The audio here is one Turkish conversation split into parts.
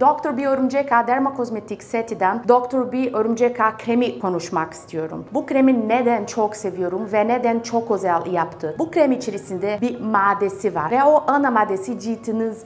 Dr. B Örümcek Ağı Dermakozmetik setinden Dr. B Örümcek Ağı kremi konuşmak istiyorum. Bu kremi neden çok seviyorum ve neden çok özel yaptı? Bu krem içerisinde bir maddesi var ve o ana maddesi cildiniz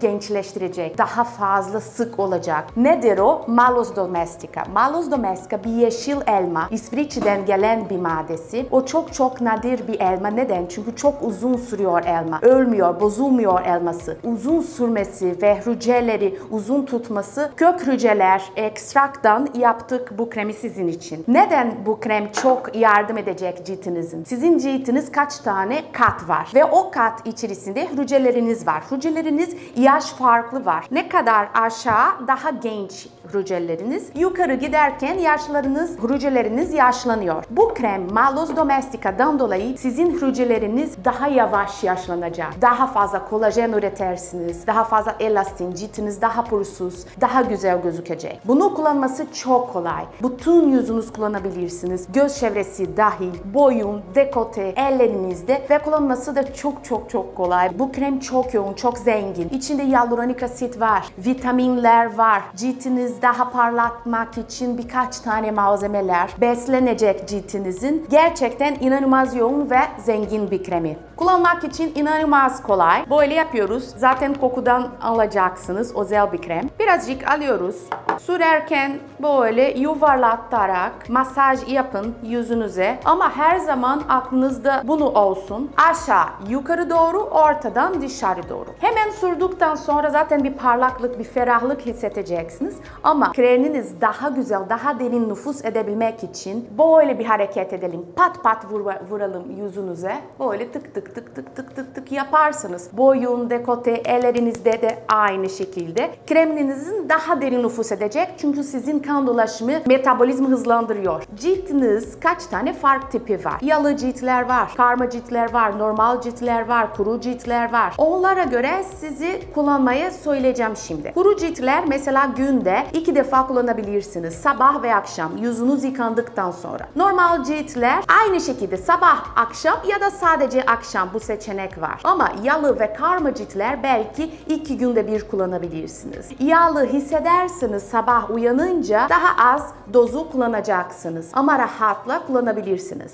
gençleştirecek, daha fazla sık olacak. Nedir o? Malus domestica. Malus domestica bir yeşil elma, İsviçre'den gelen bir maddesi. O çok çok nadir bir elma. Neden? Çünkü çok uzun sürüyor elma. Ölmüyor, bozulmuyor elması. Uzun sürmesi ve hücreleri uzun tutması kök hücreler ekstraktan yaptık bu kremi sizin için. Neden bu krem çok yardım edecek cildinizin? Sizin cildiniz kaç tane kat var ve o kat içerisinde hücreleriniz var. Hücreleriniz yaş farklı var. Ne kadar aşağı daha genç hücreleriniz. Yukarı giderken yaşlarınız, hücreleriniz yaşlanıyor. Bu krem Malus Domestica'dan dolayı sizin hücreleriniz daha yavaş yaşlanacak. Daha fazla kolajen üretersiniz. Daha fazla elastin, cildiniz daha pürüzsüz, daha güzel gözükecek. Bunu kullanması çok kolay. Bütün yüzünüz kullanabilirsiniz. Göz çevresi dahil, boyun, dekote, ellerinizde ve kullanması da çok çok çok kolay. Bu krem çok yoğun, çok zengin. İçinde hyaluronik asit var, vitaminler var. Cildiniz daha parlatmak için birkaç tane malzemeler. Beslenecek cildinizin gerçekten inanılmaz yoğun ve zengin bir kremi. Kullanmak için inanılmaz kolay. Böyle yapıyoruz. Zaten kokudan alacaksınız. Özel bir krem. Birazcık alıyoruz. Sürerken böyle yuvarlatarak masaj yapın yüzünüze. Ama her zaman aklınızda bunu olsun. Aşağı yukarı doğru, ortadan dışarı doğru. Hemen sürdükten sonra zaten bir parlaklık, bir ferahlık hissedeceksiniz. Ama kreminiz daha güzel, daha derin nüfus edebilmek için böyle bir hareket edelim. Pat pat vur- vuralım yüzünüze. Böyle tık tık tık tık tık tık tık yaparsınız. Boyun, dekote, ellerinizde de aynı şekilde. Kreminizin daha derin nüfus edecek çünkü sizin kan dolaşımı metabolizmi hızlandırıyor. Cildiniz kaç tane fark tipi var? Yalı ciltler var, karma ciltler var, normal ciltler var, kuru ciltler var. Onlara göre sizi kullanmaya söyleyeceğim şimdi. Kuru ciltler mesela günde iki defa kullanabilirsiniz. Sabah ve akşam yüzünüz yıkandıktan sonra. Normal ciltler aynı şekilde sabah, akşam ya da sadece akşam bu seçenek var. Ama yalı ve karma ciltler belki iki günde bir kullanabilirsiniz. Yağlı hissederseniz sabah uyanınca daha az dozu kullanacaksınız. Ama rahatla kullanabilirsiniz.